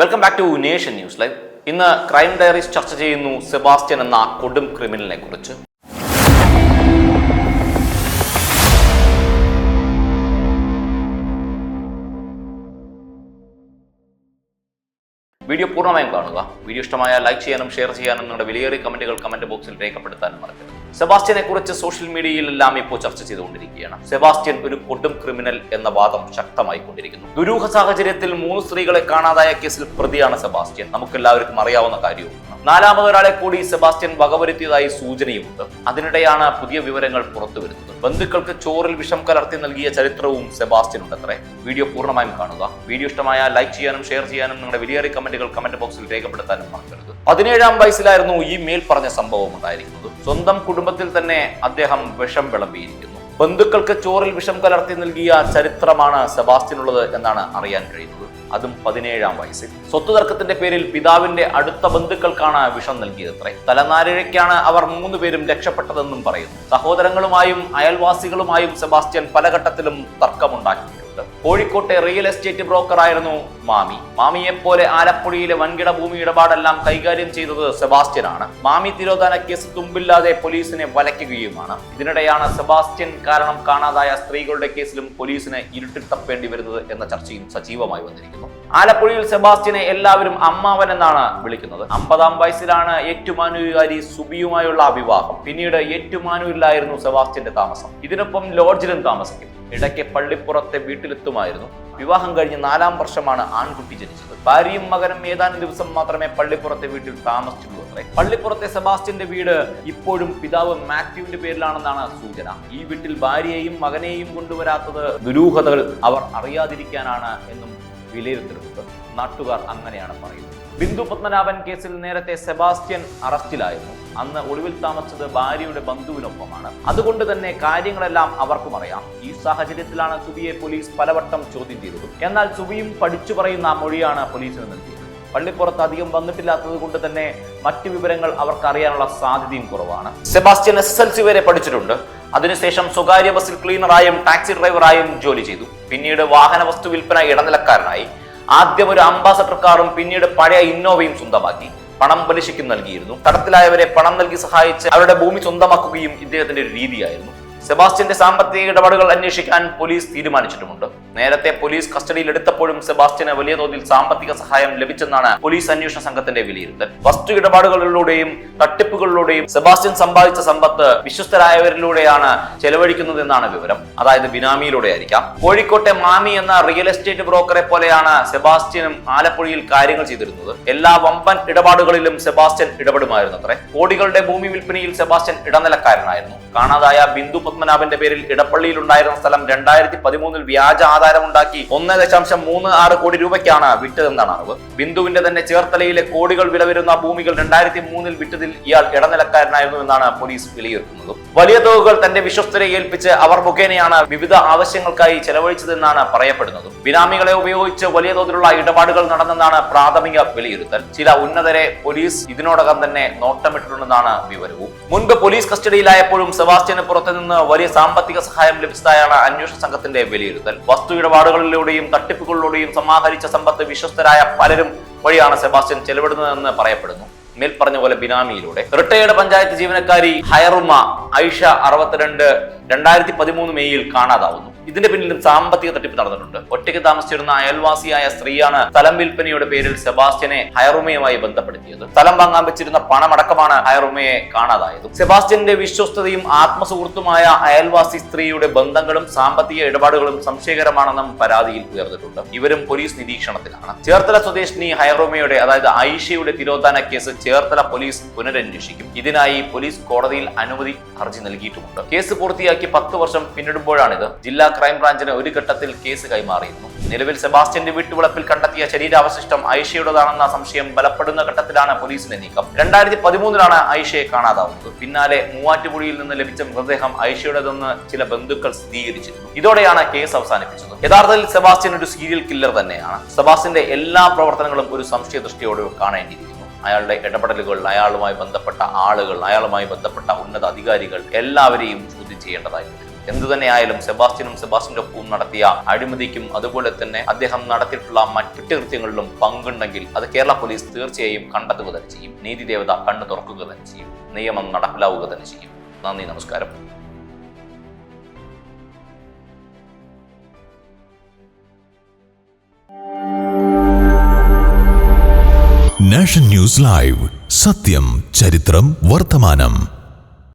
Welcome back to nation news live ഇന്ന് crime diaries ചർച്ച ചെയ്യുന്നു സെബാസ്റ്റ്യൻ എന്ന കൊടും ക്രിമിനലിനെ കുറിച്ച്. വീഡിയോ പൂർണമായും കാണുക. വീഡിയോ ഇഷ്ടമായ ലൈക്ക് ചെയ്യാനും ഷെയർ ചെയ്യാനും നിങ്ങളുടെ വിലയേറിയ കമന്റുകൾ കമന്റ് ബോക്സിൽ രേഖപ്പെടുത്താനും മറക്കരുത്. സെബാസ്റ്റ്യനെ കുറിച്ച് സോഷ്യൽ മീഡിയയിലെല്ലാം ഇപ്പോൾ ചർച്ച ചെയ്തുകൊണ്ടിരിക്കുകയാണ്. സെബാസ്റ്റ്യൻ ഒരു കൊടും ക്രിമിനൽ എന്ന വാദം ശക്തമായി കൊണ്ടിരിക്കുന്നു. ദുരൂഹ സാഹചര്യത്തിൽ മൂന്ന് സ്ത്രീകളെ കാണാതായ കേസിൽ പ്രതിയാണ് സെബാസ്റ്റ്യൻ. നമുക്കെല്ലാവർക്കും അറിയാവുന്ന കാര്യവും നാലാമതൊരാളെ കൂടി സെബാസ്റ്റ്യൻ വകവരുത്തിയതായി സൂചനയുമുണ്ട്. അതിനിടെയാണ് പുതിയ വിവരങ്ങൾ പുറത്തു വരുന്നത് ബന്ധുക്കൾക്ക് ചോറിൽ വിഷം കലർത്തി നൽകിയ ചരിത്രവും സെബാസ്റ്റ്യൻ ഉണ്ടത്രേ വീഡിയോ പൂർണമായും കാണുക. വീഡിയോ ഇഷ്ടമായ ലൈക്ക് ചെയ്യാനും ഷെയർ ചെയ്യാനും നിങ്ങളുടെ വിലയേറിയ കമന്റുകൾ കമന്റ് ബോക്സിൽ രേഖപ്പെടുത്താനും മറക്കരുത്. പതിനേഴാം വയസ്സിലായിരുന്നു ഈ മേൽ പറഞ്ഞ സംഭവം ഉണ്ടായിരിക്കുന്നത്. സ്വന്തം കുടുംബത്തിൽ തന്നെ അദ്ദേഹം വിഷം വിളമ്പിയിരിക്കുന്നു. ബന്ധുക്കൾക്ക് ചോറിൽ വിഷം കലർത്തി നൽകിയ ചരിത്രമാണ് സെബാസ്റ്റ്യനുള്ളത് എന്നാണ് അറിയാൻ കഴിയുന്നത്. അതും പതിനേഴാം വയസ്സിൽ. സ്വത്ത് തർക്കത്തിന്റെ പേരിൽ പിതാവിന്റെ അടുത്ത ബന്ധുക്കൾക്കാണ് വിഷം നൽകിയതത്രേ. തലനാരിഴയ്ക്കാണ് അവർ മൂന്നുപേരും രക്ഷപ്പെട്ടതെന്നും പറയുന്നു. സഹോദരങ്ങളുമായും അയൽവാസികളുമായും സെബാസ്റ്റ്യൻ പല ഘട്ടത്തിലും തർക്കമുണ്ടാക്കിയിട്ടുണ്ട്. കോഴിക്കോട്ടെ റിയൽ എസ്റ്റേറ്റ് ബ്രോക്കർ ആയിരുന്നു മാമി. മാമിയെ പോലെ ആലപ്പുഴയിലെ വൻകിട ഭൂമി ഇടപാടെല്ലാം കൈകാര്യം ചെയ്തത് സെബാസ്റ്റ്യൻ ആണ് മാമി തിരോധാന കേസ് തുമ്പില്ലാതെ പോലീസിനെ വലയ്ക്കുകയുമാണ്. ഇതിനിടെയാണ് സെബാസ്റ്റ്യൻ കാരണം കാണാതായ സ്ത്രീകളുടെ കേസിലും പോലീസിനെ ഇരുട്ടിൽ തപ്പേണ്ടി വരുന്നത് എന്ന ചർച്ചയും സജീവമായി വന്നിരിക്കുന്നു. ആലപ്പുഴയിൽ സെബാസ്റ്റ്യനെ എല്ലാവരും അമ്മാവൻ എന്നാണ് വിളിക്കുന്നത്. അമ്പതാം വയസ്സിലാണ് ഏറ്റുമാനൂരുകാരി സുബിയുമായുള്ള വിവാഹം. പിന്നീട് ഏറ്റുമാനൂരിലായിരുന്നു സെബാസ്റ്റ്യന്റെ താമസം. ഇതിനൊപ്പം ലോഡ്ജിലും താമസിക്കും. ഇടയ്ക്ക് പള്ളിപ്പുറത്തെ വീട്ടിലെത്തുമായിരുന്നു. വിവാഹം കഴിഞ്ഞ് നാലാം വർഷമാണ് ആൺകുട്ടി ജനിച്ചത്. ഭാര്യയും മകനും ഏതാനും ദിവസം മാത്രമേ പള്ളിപ്പുറത്തെ വീട്ടിൽ താമസിച്ചുള്ളൂ അത്രേ. പള്ളിപ്പുറത്തെ സെബാസ്റ്റ്യന്റെ വീട് ഇപ്പോഴും പിതാവ് മാത്യുവിന്റെ പേരിലാണെന്നാണ് സൂചന. ഈ വീട്ടിൽ ഭാര്യയെയും മകനെയും കൊണ്ടുവരാത്തത് ദുരൂഹതകൾ അവർ അറിയാതിരിക്കാനാണ് എന്നും വിലയിരുത്തലുണ്ട് നാട്ടുകാർ അങ്ങനെയാണ് പറയുന്നത്. ബിന്ദു പത്മനാഭൻ കേസിൽ നേരത്തെ സെബാസ്റ്റ്യൻ അറസ്റ്റിലായിരുന്നു. അന്ന് ഒളിവിൽ താമസിച്ചത് ഭാര്യയുടെ ബന്ധുവിനൊപ്പമാണ്. അതുകൊണ്ട് തന്നെ കാര്യങ്ങളെല്ലാം അവർക്കും അറിയാം. ഈ സാഹചര്യത്തിലാണ് സുബിയെ പോലീസ് പലവട്ടം ചോദ്യം ചെയ്തത്. എന്നാൽ സുബിയും പഠിച്ചു പറയുന്ന മൊഴിയാണ് പോലീസിന് നൽകിയത്. പള്ളിപ്പുറത്ത് അധികം വന്നിട്ടില്ലാത്തത് കൊണ്ട് തന്നെ മറ്റു വിവരങ്ങൾ അവർക്ക് അറിയാനുള്ള സാധ്യതയും കുറവാണ്. സെബാസ്റ്റ്യൻ എസ് എൽ സി വരെ പഠിച്ചിട്ടുണ്ട്. അതിനുശേഷം സ്വകാര്യ ബസ്സിൽ ക്ലീനറായും ടാക്സി ഡ്രൈവറായും ജോലി ചെയ്തു. പിന്നീട് വാഹന വസ്തു വിൽപ്പന ഇടനിലക്കാരനായി. ആദ്യം ഒരു അംബാസഡർ കാറും പിന്നീട് പഴയ ഇന്നോവയും സ്വന്തമാക്കി. പണം പലിശയ്ക്ക് നൽകിയിരുന്നു. കടത്തിലായവരെ പണം നൽകി സഹായിച്ച് അവരുടെ ഭൂമി സ്വന്തമാക്കുകയും ഇദ്ദേഹത്തിന്റെ ഒരു രീതിയായിരുന്നു. സെബാസ്റ്റ്യന്റെ സാമ്പത്തിക ഇടപാടുകൾ അന്വേഷിക്കാൻ പോലീസ് തീരുമാനിച്ചിട്ടുമുണ്ട്. നേരത്തെ പോലീസ് കസ്റ്റഡിയിൽ എടുത്തപ്പോഴും സെബാസ്റ്റ്യന് വലിയ തോതിൽ സാമ്പത്തിക സഹായം ലഭിച്ചെന്നാണ് പോലീസ് അന്വേഷണ സംഘത്തിന്റെ വിലയിരുത്തൽ. വസ്തു ഇടപാടുകളിലൂടെയും തട്ടിപ്പുകളിലൂടെയും സെബാസ്റ്റ്യൻ സമ്പാദിച്ച സമ്പത്ത് വിശ്വസ്തരായവരിലൂടെയാണ് ചെലവഴിക്കുന്നതെന്നാണ് വിവരം. അതായത് ബിനാമിയിലൂടെ ആയിരിക്കാം കോഴിക്കോട്ടെ മാമി എന്ന റിയൽ എസ്റ്റേറ്റ് ബ്രോക്കറെ പോലെയാണ് സെബാസ്റ്റ്യനും ആലപ്പുഴയിൽ കാര്യങ്ങൾ ചെയ്തിരുന്നത്. എല്ലാ വമ്പൻ ഇടപാടുകളിലും സെബാസ്റ്റ്യൻ ഇടപെടുമായിരുന്നു അത്രേ കോടികളുടെ ഭൂമി വിൽപ്പനയിൽ സെബാസ്റ്റ്യൻ ഇടനിലക്കാരനായിരുന്നു. കാണാതായ ബിന്ദു പത്മനാഭന്റെ പേരിൽ ഇടപ്പള്ളിയിൽ ഉണ്ടായിരുന്ന സ്ഥലം രണ്ടായിരത്തി പതിമൂന്നിൽ വ്യാജ ആധാരമുണ്ടാക്കി ഒന്ന് ദശാംശം മൂന്ന് ആറ് കോടി രൂപയ്ക്കാണ് വിറ്റതെന്നാണ് അറിവ്. ബിന്ദുവിന്റെ തന്നെ ചേർത്തലയിലെ കോടികൾ വില വരുന്ന ഭൂമികൾ രണ്ടായിരത്തി മൂന്നിൽ വിറ്റതിൽ ഇയാൾ ഇടനിലക്കാരനായിരുന്നു എന്നാണ് പോലീസ് വിലയിരുത്തുന്നത്. വലിയ തുകകൾ തന്റെ വിശ്വസ്തരെ ഏൽപ്പിച്ച് അവർ മുഖേനയാണ് വിവിധ ആവശ്യങ്ങൾക്കായി ചെലവഴിച്ചതെന്നാണ് പറയപ്പെടുന്നത്. ബിനാമികളെ ഉപയോഗിച്ച് വലിയ തോതിലുള്ള ഇടപാടുകൾ നടന്നെന്നാണ് പ്രാഥമിക വിലയിരുത്തൽ. ചില ഉന്നതരെ പോലീസ് ഇതിനോടകം തന്നെ നോട്ടമിട്ടിട്ടുണ്ടെന്നാണ് വിവരവും. മുൻപ് പോലീസ് കസ്റ്റഡിയിലായപ്പോഴും സെബാസ്റ്റ്യന് പുറത്തുനിന്ന് വലിയ സാമ്പത്തിക സഹായം ലഭിച്ചതായാണ് അന്വേഷണ സംഘത്തിന്റെ വിലയിരുത്തൽ. വസ്തു ഇടപാടുകളിലൂടെയും തട്ടിപ്പുകളിലൂടെയും സമാഹരിച്ച സമ്പത്ത് വിശ്വസ്തരായ പലരും വഴിയാണ് സെബാസ്റ്റ്യൻ ചെലവിടുന്നതെന്ന് പറയപ്പെടുന്നു. മേൽപ്പറഞ്ഞ പോലെ ബിനാമിയിലൂടെ. റിട്ടയേർഡ് പഞ്ചായത്ത് ജീവനക്കാരി ഹയറുമ ഐഷ അറുപത്തിരണ്ട് രണ്ടായിരത്തി പതിമൂന്ന് മെയ്യിൽ കാണാതാവുന്നു. ഇതിന്റെ പിന്നിലും സാമ്പത്തിക തട്ടിപ്പ് നടന്നിട്ടുണ്ട്. ഒറ്റയ്ക്ക് താമസിച്ചിരുന്ന അയൽവാസിയായ സ്ത്രീയാണ് സ്ഥലം വിൽപ്പനയുടെ പേരിൽ സെബാസ്റ്റ്യനെ ഹയറുമയുമായി ബന്ധപ്പെടുത്തിയത്. സ്ഥലം വാങ്ങാൻ വെച്ചിരുന്ന പണമടക്കമാണ് ഹയറുമയെ കാണാതായത്. സെബാസ്റ്റ്യന്റെ വിശ്വസ്തതയും ആത്മസുഹൃത്തുമായ അയൽവാസി സ്ത്രീയുടെ ബന്ധങ്ങളും സാമ്പത്തിക ഇടപാടുകളും സംശയകരമാണെന്നും പരാതിയിൽ ഉയർന്നിട്ടുണ്ട്. ഇവരും പോലീസ് നിരീക്ഷണത്തിലാണ്. ചേർത്തല സ്വദേശിനി ഹയറുമയുടെ അതായത് ഐഷയുടെ തിരോധാന കേസ് ചേർത്തല പോലീസ് പുനരന്വേഷിക്കും. ഇതിനായി പോലീസ് കോടതിയിൽ അനുമതി ഹർജി നൽകിയിട്ടുമുണ്ട്. കേസ് പൂർത്തിയാക്കി പത്ത് വർഷം പിന്നിടുമ്പോഴാണിത്. ജില്ലാ ക്രൈംബ്രാഞ്ചിന് ഒരു ഘട്ടത്തിൽ കേസ് കൈമാറിയിരുന്നു. നിലവിൽ സെബാസ്റ്റ്യന്റെ വീട്ടുവളപ്പിൽ കണ്ടെത്തിയ ശരീരാവശിഷ്ടം ഐഷയുടേതാണെന്ന സംശയം ബലപ്പെടുന്ന ഘട്ടത്തിലാണ് പോലീസിന്റെ നീക്കം. രണ്ടായിരത്തി പതിമൂന്നിലാണ് ഐഷയെ കാണാതാവുന്നത്. പിന്നാലെ മൂവാറ്റുപുഴയിൽ നിന്ന് ലഭിച്ച മൃതദേഹം ഐഷയുടേതെന്ന് ചില ബന്ധുക്കൾ സ്ഥിരീകരിച്ചിരുന്നു. ഇതോടെയാണ് കേസ് അവസാനിപ്പിച്ചത്. യഥാർത്ഥത്തിൽ സെബാസ്റ്റ്യൻ ഒരു സീരിയൽ കില്ലർ തന്നെയാണ്. സെബാസ്റ്റ്യന്റെ എല്ലാ പ്രവർത്തനങ്ങളും ഒരു സംശയ ദൃഷ്ടിയോട് കാണേണ്ടിയിരിക്കുന്നു. അയാളുടെ ഇടപെടലുകൾ അയാളുമായി ബന്ധപ്പെട്ട ആളുകൾ അയാളുമായി ബന്ധപ്പെട്ട ഉന്നത അധികാരികൾ എല്ലാവരെയും ചോദ്യം ചെയ്യേണ്ടതായിട്ടുണ്ട്. എന്തു തന്നെയായാലും സെബാസ്റ്റ്യനും സെബാസ്റ്റ്യന്റെ ഒപ്പവും നടത്തിയ അഴിമതിക്കും അതുപോലെ തന്നെ അദ്ദേഹം നടത്തിയിട്ടുള്ള മറ്റു കുറ്റകൃത്യങ്ങളിലും പങ്കുണ്ടെങ്കിൽ അത് കേരള പോലീസ് തീർച്ചയായും കണ്ടെത്തുക തന്നെ ചെയ്യും. നീതി ദേവത കണ്ണു തുറക്കുക തന്നെ ചെയ്യും. നിയമം നടപ്പിലാവുക തന്നെ ചെയ്യും. നന്ദി നമസ്കാരം. Nation news live. സത്യം ചരിത്രം വർത്തമാനം.